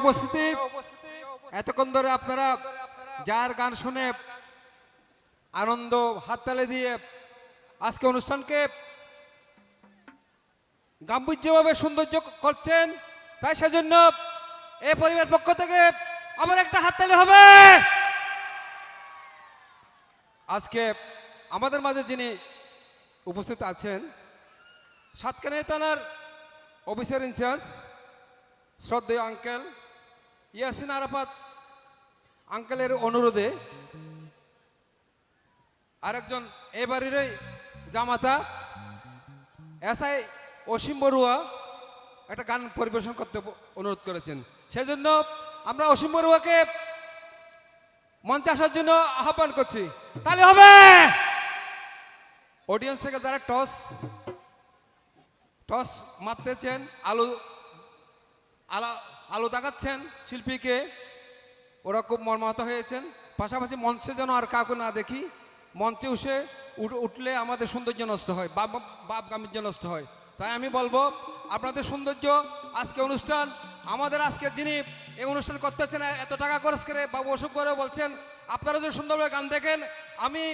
উপস্থিতি এতক্ষণ ধরে আপনারা যার গান শুনে আনন্দ হাততালি দিয়ে আজকে অনুষ্ঠানকে গাম্ভীর্যভাবে সৌন্দর্য করছেন, তাই সেজন্য এ পরিবার পক্ষ থেকে আবার একটা হাততালি হবে। আজকে আমাদের মাঝে যিনি উপস্থিত আছেন, সাতকানিয়া থানার অফিসার ইনচার্জ, শ্রদ্ধেয় আঙ্কেল ইয়াসিন আরাফাত আঙ্কেলের অনুরোধে আরেকজন এ বাড়িরই জামাতা এসআই অসীম বড়ুয়া একটা গান পরিবেশন করতে অনুরোধ করেছেন। সেজন্য আমরা অসীম বড়ুয়াকে মঞ্চে আসার জন্য আহ্বান করছি। তাহলে হবে! অডিয়েন্স থেকে যারা টস টস মারতেছেন, আলু আলা, আলো দেখাচ্ছেন শিল্পীকে। ওরা খুব মর্মাহত হয়েছেন। পাশাপাশি মঞ্চে যেন আর কাউকে না দেখি, মঞ্চে উঠে উঠলে আমাদের সৌন্দর্য নষ্ট হয়, বাপ বাপ গাম্ভীর্য নষ্ট হয়। তাই আমি বলব, আপনাদের সৌন্দর্য, আজকে অনুষ্ঠান, আমাদের আজকে যিনি এই অনুষ্ঠান করতেছেন, এত টাকা খরচ করে বাবু অসুখ করে বলছেন, আপনারা যে সুন্দরভাবে গান দেখেন, আমি,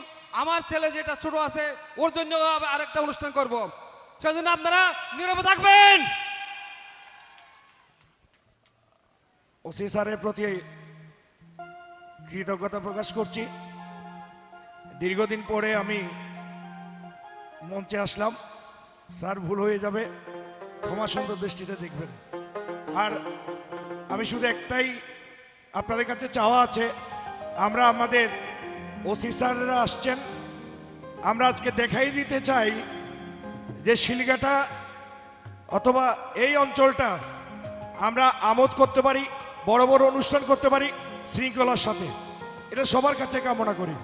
আমার ছেলে যেটা ছোট আছে, ওর জন্য আরেকটা অনুষ্ঠান করব। সেজন্য আপনারা নীরবে থাকবেন! ওসি স্যারের প্রতি কৃতজ্ঞতা প্রকাশ করছি। দীর্ঘদিন পরে আমি মঞ্চে আসলাম। স্যার ভুল হয়ে যাবে, ক্ষমা সুন্দর দৃষ্টিতে দেখবেন। আর আমি শুধু একটাই আপনাদের কাছে চাওয়া আছে, আমরা আমাদের ওসি স্যাররা আসছেন। আমরা আজকে দেখাই দিতে চাই যে শিলগাটা অথবা এই অঞ্চলটা আমরা আমোদ করতে পারি। বড় বড় অনুষ্ঠান করতে পারি শৃঙ্খলার সাথে। এটা সবার কাছে কামনা করি।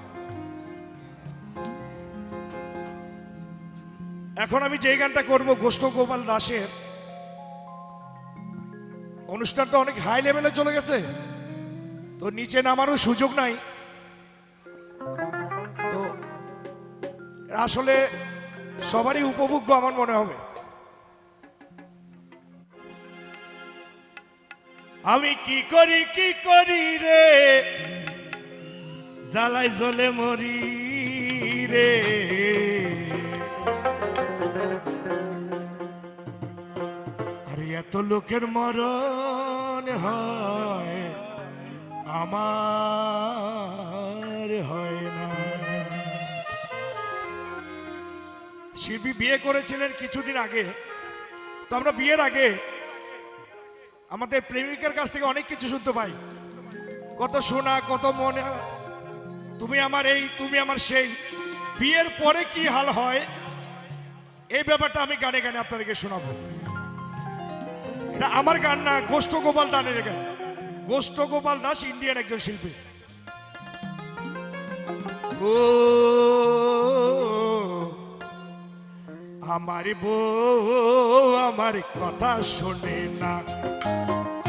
এখন আমি যেই গানটা করব, গোষ্ঠ গোপাল দাসের। অনুষ্ঠানটা অনেক হাই লেভেলে চলে গেছে। তো নিচে নামারও সুযোগ নাই। তো আসলে সবারই উপভোগ্য আমার মনে হবে। আমি কি করি কি করি রে? জ্বালাই জ্বলে মরি রে। আরে এত লোকের মরণ হয়, আমার হয় না। শিল্পী বিয়ে করেছিলেন কিছুদিন আগে। তো আমরা বিয়ের আগে আমাদের প্রেমিকের কাছ থেকে অনেক কিছু শুনতে পাই। কত শোনা, কত মনে। তুমি আমার এই, তুমি আমার সেই। বিয়ের পরে কি হাল হয়? এই ব্যাপারটা আমি গানে গানে আপনাদেরকে শোনাবো। এটা আমার গান না, গোষ্ঠ গোপাল দানের গান। গোষ্ঠ গোপাল দাস ইন্ডিয়ান একজন শিল্পী। ও আমার বউ আমার কথা শোনে না।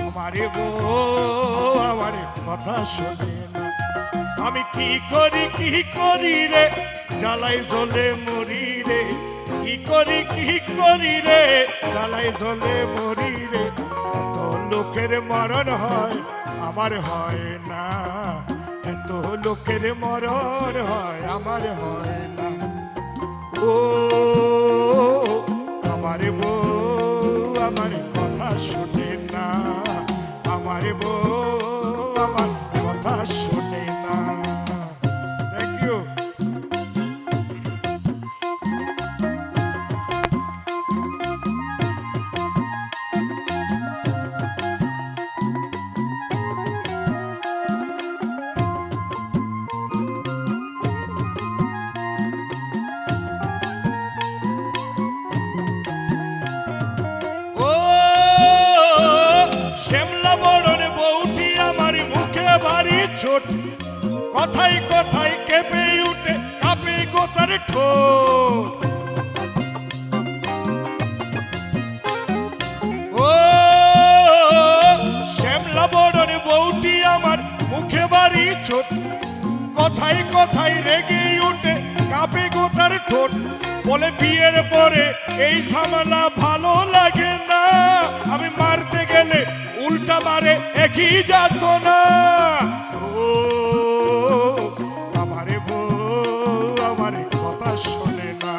আমার বউ আমার কথা শোনে না। আমি কি করি কি করি রে? জ্বালাই জ্বলে মরি রে। কি করি কি করি রে? জ্বালাই জ্বলে মরি রে। এত লোকের মরণ হয়, আমার হয় না। এত লোকের মরণ হয়, আমার হয় না। ও আমার বউ আমার কথা শুনে ছোট। কথাই কথাই কেঁপে উঠে, কাঁপে গোতার ঠোঁট। ও, শ্যামলা বড়ন বউটি আমার মুখে ভারী ছোট। কথাই কথাই রেগে উঠে, কাঁপে গোতার ঠোঁট। বলে বিয়ের পরে এই ঝামেলা ভালো লাগে না। আমি মারতে গেলে উল্টা মারে, একই যাত না। শোনে না।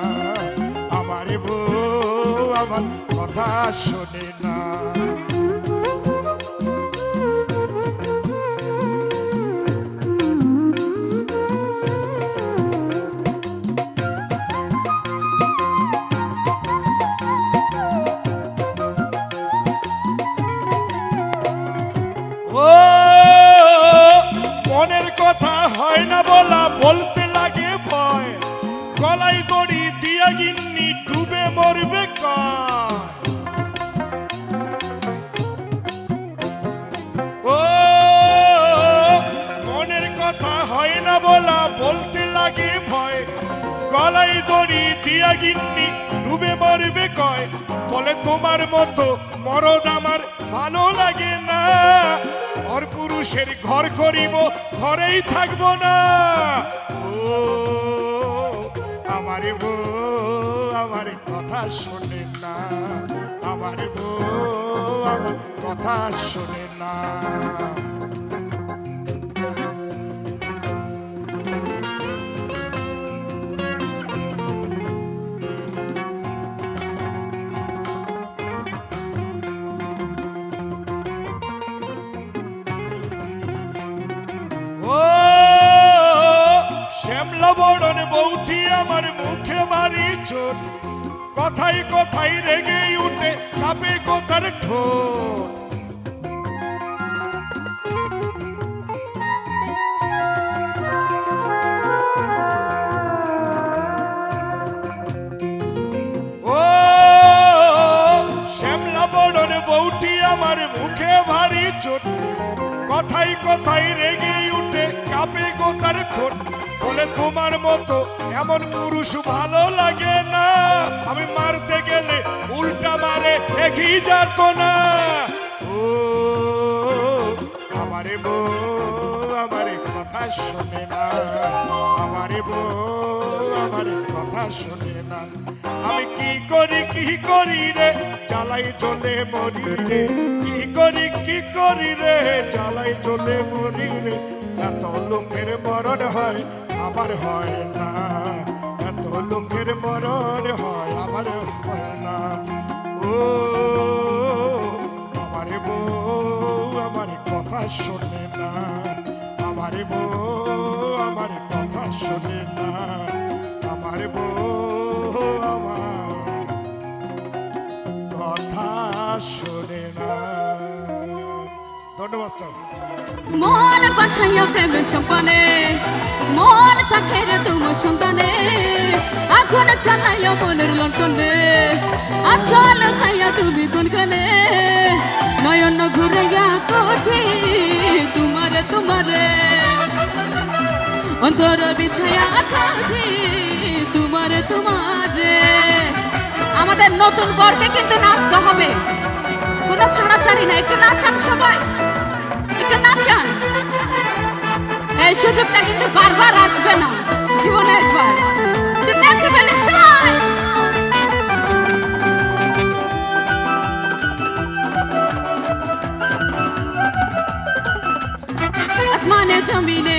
আমার বউ আমার কথা শোনে না। গলায় দিয়া গিন্নি, ডুবে মরবে কয়? বলে, তোমার মতো মরদ আমার ভালো লাগে না। ঘর পুরুষের ঘর করিব, ঘরেই থাকব না। ও, আমারে বউ, আমার কথা শোনে না। আমার বউ, আমার কথা শোনে না। আমার মুখে মারি চোট কথাই কথাই রেগে উঠে, কাপে কথার ঠোঁট। কথাই কথাই রেগে উঠে, কাপে গোতার ঠোঁট। বলে তোমার মতো এমন পুরুষ ভালো লাগে না। আমি মারতে গেলে উল্টা মারে এগিয়ে যেত না। ও, আমারে বউ আমারে কথা শোনে না। আমারে বউ আমারে কথা শোনে না। আমি কি করি কি করি রে? জ্বালাই চলে মরি রে। কি করি কি করি রে? জ্বালাই চলে মরি রে। এত লোকের মরণ হয় আমার হয় না। এত লোকের মরণ হয় আমার হয় না। ও, আমার বউ আমার কথা শোনে না। আমার বউ আমার কথা শোনে না। আমার বউ আমার কথা শোনে না। ধন্যবাদ, স্যার। মন বাসাইয়া প্রেমের সম্পানে মন পাখের তোমার সন্তানে, আগুন চালাইয়া মনের লন্টনে আচল খাইয়া তুমি কোনখানে নয়ন ঘুরাইয়া কোছি তোমারে তোমারে। অন্তর বিছায়া খাওছি তোমারে তোমারে। আমাদের নতুন বরকে কিন্তু নাচতে হবে। কোনো ছাড়াছাড়ি না একটু নাচান সবাই। একটু নাচান এই সুযোগটা কিন্তু বারবার আসবে না জীবনে একবার। নাচে জমিনে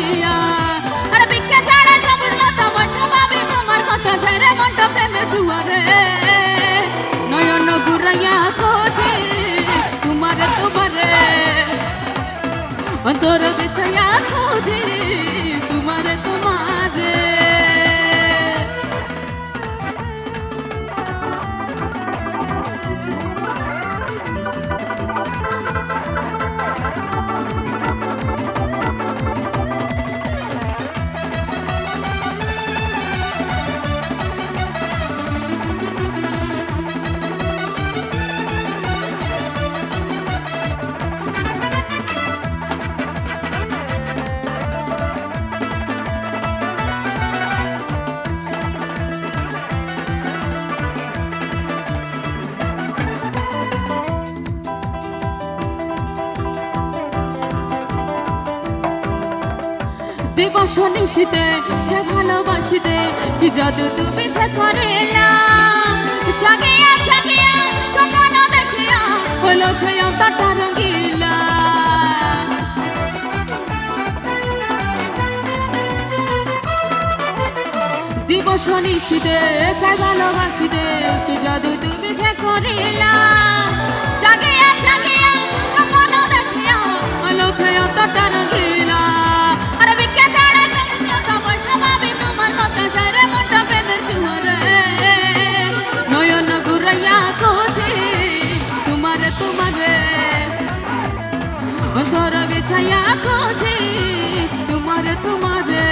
ভরিয়া আরে বিখ্যা ছাড়া জমিল তোমার স্বভাবে তোমার কথা ছেড়ে মনটা প্রেমে জুয়ারে নয়ন গুরাইয়া খোঁজে, তোমারে অন্তর বেছাইয়া দিবস নিশিতে সে ভালোবাসিতে, কি জাদু তুমি যে করিলা? জাগিয়া জাগিয়া, স্বপ্ন দেখিয়া হলো রঙিলা দিবস নিশিতে সে ভালোবাসিতে, কি জাদু তুমি যে করিলা? জাগিয়া জাগিয়া, স্বপ্ন দেখিয়া হলো রঙিলা বিছাইয়া খুঁজি, তোমারে তোমারে।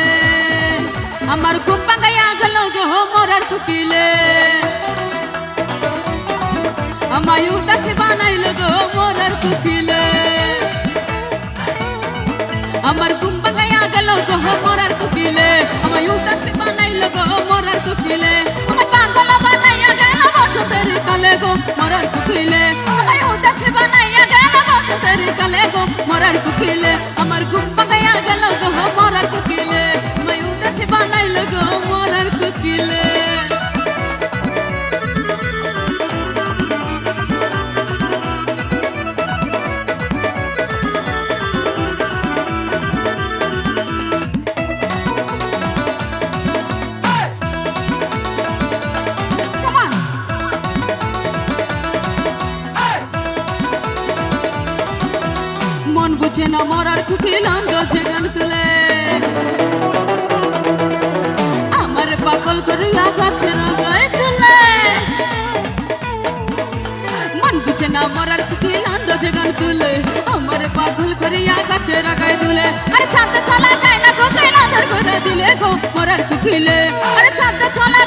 আমার ঘুম পাঙ্গাইয়া গেল গো মরার কুকিলে আমায় উদাসী বানাইল গো মরার কুকিলে আমার ঘুম পাঙ্গাইয়া গেল গো মরার কুকিলে আমায় উদাসী বানাইল গো মরার কুকিলে আমার পাগল বানাইয়া গেল বসতের কালে গো মরার কুকিলে আমায় উদাসী বানাইয়া গেল বসতের কালে না মরার কুকিল গছে গান তুলে। আমার পাগল করিয়া গাছে গায়ে তুলে। মন বুঝে না মরার কুকিল গছে গান তুলে। আমার পাগল করিয়া গাছে গায়ে তুলে। আরে ছাদে ছলা করে ছলা